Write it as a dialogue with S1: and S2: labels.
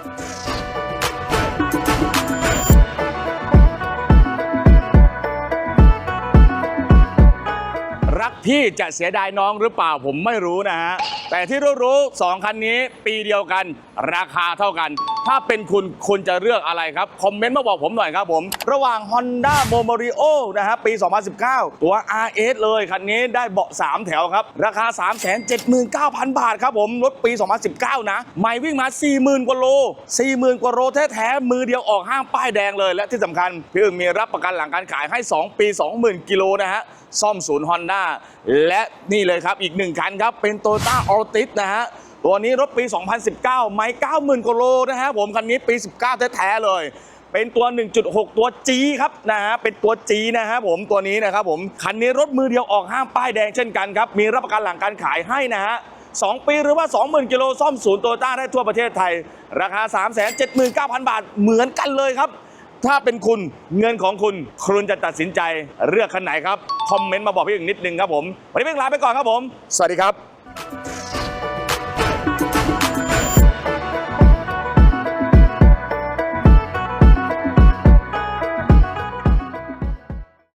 S1: รักพี่จะเสียดายน้องหรือเปล่าผมไม่รู้นะฮะ แต่ที่รู้ๆสองคันนี้ปีเดียวกัน ราคาเท่ากัน ถ้าเป็นคุณคุณจะเลือกอะไรครับ คอมเมนต์มาบอกผมหน่อยครับผม ระหว่าง Honda m o m o r i o นะฮะปี 2019 ตัว RS เลย คันนี้ได้เบาะ 3 แถวครับ ราคา 379,000 บาทครับผม รถปี 2019 นะ ไม่วิ่งมา 40,000 กว่าโล 40,000 กว่าโลแท้ๆมือเดียวออกห้างป้ายแดงเลย และที่สำคัญพี่อึ่งมีรับประกันหลังการขายให้ 2 ปี 20,000 กิโลนะฮะซ่อมศูนย์ฮอนด้าและนี่เลยครับอีกหนึ่งคันครับ เป็นโตโยต้าออติสนะฮะตัวนี้รถปี 2019 ไม่90,000กว่าโลนะฮะผมคันนี้ปี 19 แท้ๆเลย เป็นตัว 1.6 ตัว G ครับนะฮะเป็นตัว G นะฮะผมตัวนี้นะครับผมคันนี้รถมือเดียวออกห้างป้ายแดงเช่นกันครับ มีรับประกันหลังการขายให้นะฮะ2 ปีหรือว่า 20,000 กิโลซ่อมศูนย์โตโยต้าได้ทั่วประเทศไทย ราคา 379,000 บาทเหมือนกันเลยครับ ถ้าเป็นคุณเงินของคุณคุณจะตัดสินใจเลือกคันไหนครับ คอมเมนต์มาบอกพี่อึ่งนิดนึงครับผม วันนี้พี่อึ่งลาไปก่อนครับผม สวัสดีครับ